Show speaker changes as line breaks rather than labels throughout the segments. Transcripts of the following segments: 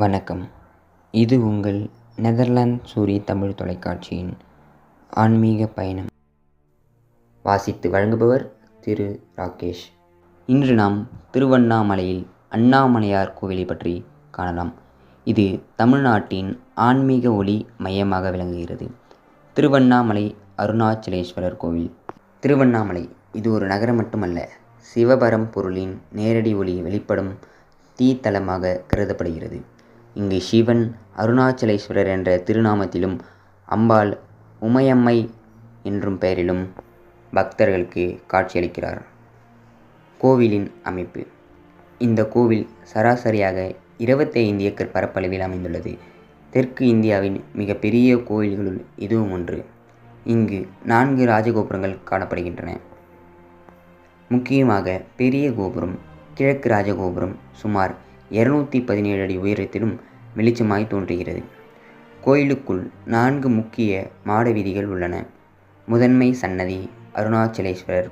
வணக்கம். இது உங்கள் நெதர்லாந்து சூரிய தமிழ் தொலைக்காட்சியின் ஆன்மீக பயணம். வாசித்து வழங்குபவர் திரு ராகேஷ். இன்று நாம் திருவண்ணாமலையில் அண்ணாமலையார் கோவிலை பற்றி காணலாம். இது தமிழ்நாட்டின் ஆன்மீக ஒளி மையமாக விளங்குகிறது. திருவண்ணாமலை அருணாச்சலேஸ்வரர் கோவில். திருவண்ணாமலை இது ஒரு நகரம் மட்டுமல்ல சிவபரம்பொருளின் நேரடி ஒளி வெளிப்படும் தீத்தலமாக கருதப்படுகிறது. இங்கு சிவன் அருணாச்சலேஸ்வரர் என்ற திருநாமத்திலும் அம்பாள் உமையம்மை என்றும் பெயரிலும் பக்தர்களுக்கு காட்சியளிக்கிறார். கோவிலின் அமைப்பு. இந்த கோவில் சராசரியாக இருபத்தைந்து ஏக்கர் பரப்பளவில் அமைந்துள்ளது. தெற்கு இந்தியாவின் மிகப்பெரிய கோவில்களுள் இதுவும் ஒன்று. இங்கு நான்கு ராஜகோபுரங்கள் காணப்படுகின்றன. முக்கியமாக பெரிய கோபுரம் கிழக்கு ராஜகோபுரம் சுமார் இருநூற்றி பதினேழு அடி உயரத்திலும் வெளிச்சமாய் தோன்றுகிறது. கோயிலுக்குள் நான்கு முக்கிய மாட வீதிகள் உள்ளன. முதன்மை சன்னதி அருணாச்சலேஸ்வரர்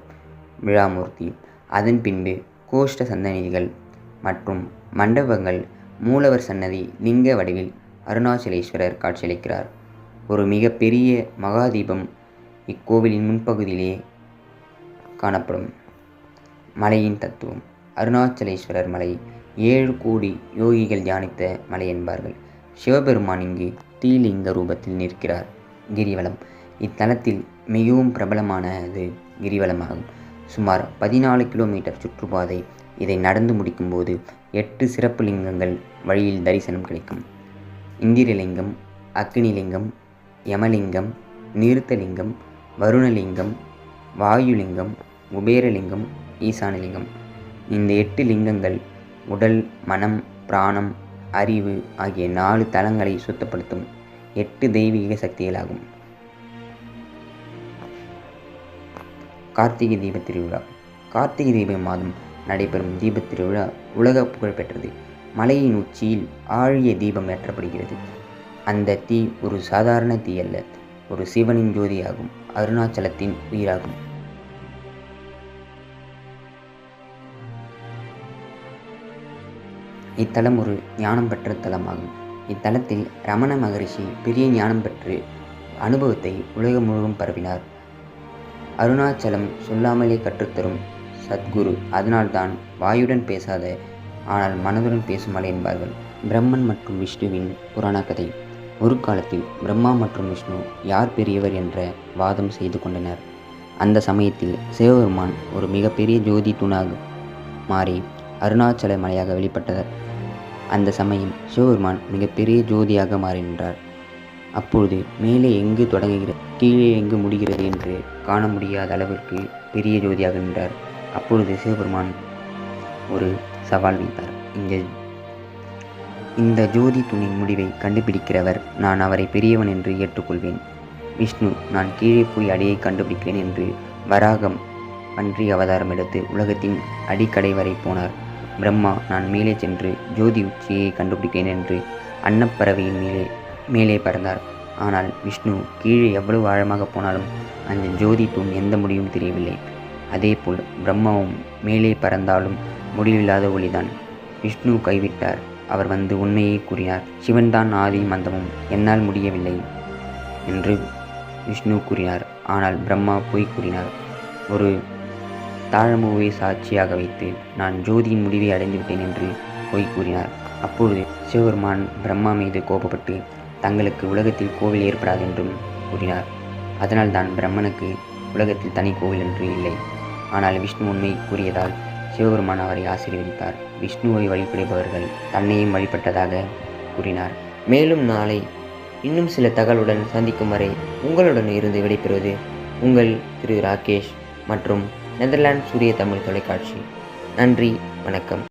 விழாமூர்த்தி அதன் பின்பு கோஷ்ட சந்தநிதிகள் மற்றும் மண்டபங்கள். மூலவர் சன்னதி லிங்க வடிவில் அருணாச்சலேஸ்வரர் காட்சியளிக்கிறார். ஒரு மிகப்பெரிய மகாதீபம் இக்கோவிலின் முன்பகுதியிலே காணப்படும். மலையின் தத்துவம் அருணாச்சலேஸ்வரர் மலை. ஏழு கோடி யோகிகள் தியானித்த மலை என்பார்கள். சிவபெருமான் இங்கு தீலிங்க ரூபத்தில் நிற்கிறார் கிரிவலம். இத்தலத்தில் மிகவும் பிரபலமானது கிரிவலமாகும். சுமார் பதினாலு கிலோமீட்டர் சுற்றுப்பாதை. இதை நடந்து முடிக்கும்போது எட்டு சிறப்பு லிங்கங்கள் வழியில் தரிசனம் கிடைக்கும். இந்திரலிங்கம் அக்னிலிங்கம் யமலிங்கம் நிறுத்தலிங்கம் வருணலிங்கம் வாயுலிங்கம் குபேரலிங்கம் ஈசானலிங்கம். இந்த எட்டு லிங்கங்கள் உடல் மனம் பிராணம் அறிவு ஆகிய நாலு தலங்களை சுத்தப்படுத்தும் எட்டு தெய்வீக சக்திகளாகும். கார்த்திகை தீப திருவிழா. கார்த்திகை தீப மாதம் நடைபெறும் தீபத் திருவிழா உலக புகழ்பெற்றது மலையின் உச்சியில் ஆழிய தீபம் ஏற்றப்படுகிறது. அந்த தீ ஒரு சாதாரண தீ அல்ல ஒரு சிவனின் ஜோதியாகும் அருணாச்சலத்தின் உயிராகும். இத்தலம் ஒரு ஞானம் பெற்ற தலமாகும். இத்தலத்தில் ரமண மகரிஷி பெரிய ஞானம் பெற்று அனுபவத்தை உலகம் முழுவதும் பரவினார் அருணாச்சலம் சொல்லாமலே கற்றுத்தரும் சத்குரு. அதனால்தான் வாயுடன் பேசாத ஆனால் மனதுடன் பேசும் மலை என்பார்கள். பிரம்மன் மற்றும் விஷ்ணுவின் புராண கதை. ஒரு காலத்தில் பிரம்மா மற்றும் விஷ்ணு யார் பெரியவர் என்ற வாதம் செய்து கொண்டனர். அந்த சமயத்தில் சிவபெருமான் ஒரு மிகப்பெரிய ஜோதி தூணாக மாறி அருணாச்சல மலையாக வெளிப்பட்டனர். அந்த சமயம் சிவபெருமான் மிகப்பெரிய ஜோதியாக மாறினார் அப்பொழுது மேலே எங்கு தொடங்குகிறது கீழே எங்கு முடிகிறது என்று காண முடியாத அளவிற்கு பெரிய ஜோதியாக நின்றார். அப்பொழுது சிவபெருமான் ஒரு சவால் வைத்தார் இந்த இந்த ஜோதி துணின் முடிவை கண்டுபிடிக்கிறவர் நான் அவரை பெரியவன் என்று ஏற்றுக்கொள்வேன். விஷ்ணு நான் கீழே போய் அடியை கண்டுபிடிக்கிறேன் என்று வராகம் பன்றி அவதாரம் எடுத்து உலகத்தின் அடிக்கடை வரை போனார். பிரம்மா நான் மேலே சென்று ஜோதி உச்சியை கண்டுபிடிக்கிறேன் என்று அன்னப்பறவையின் மேலே மேலே பறந்தார். ஆனால் விஷ்ணு கீழே எவ்வளவு ஆழமாக போனாலும் அந்த ஜோதி தூண் எந்த முடிவும் தெரியவில்லை. அதேபோல் பிரம்மாவும் மேலே பறந்தாலும் முடிவில்லாத ஒளிதான். விஷ்ணு கைவிட்டார். அவர் வந்து உண்மையை கூறினார். சிவன்தான் ஆதி மந்தமும் என்னால் முடியவில்லை என்று விஷ்ணு கூறினார். ஆனால் பிரம்மா பொய் கூறினார். ஒரு தாழமுவை சாட்சியாக வைத்து நான் ஜோதியின் முடிவை அடைந்துவிட்டேன் என்று பொய் கூறினார். அப்பொழுது சிவபெருமான் பிரம்மா மீது கோபப்பட்டு தங்களுக்கு உலகத்தில் கோவில் ஏற்படாது என்றும் கூறினார். அதனால் தான் பிரம்மனுக்கு உலகத்தில் தனி கோவில் என்று இல்லை. ஆனால் விஷ்ணு உண்மை கூறியதால் சிவபெருமான் அவரை ஆசீர்வதித்தார். விஷ்ணுவை வழிபடுபவர்கள் தன்னையும் வழிபட்டதாக கூறினார். மேலும் நாளை இன்னும் சில தகவலுடன் சந்திக்கும் வரை உங்களுடன் இருந்து விடைபெறுவது உங்கள் திரு ராகேஷ் மற்றும் நெதர்லாண்ட் சூரிய தமிழ் தொலைக்காட்சி. நன்றி வணக்கம்.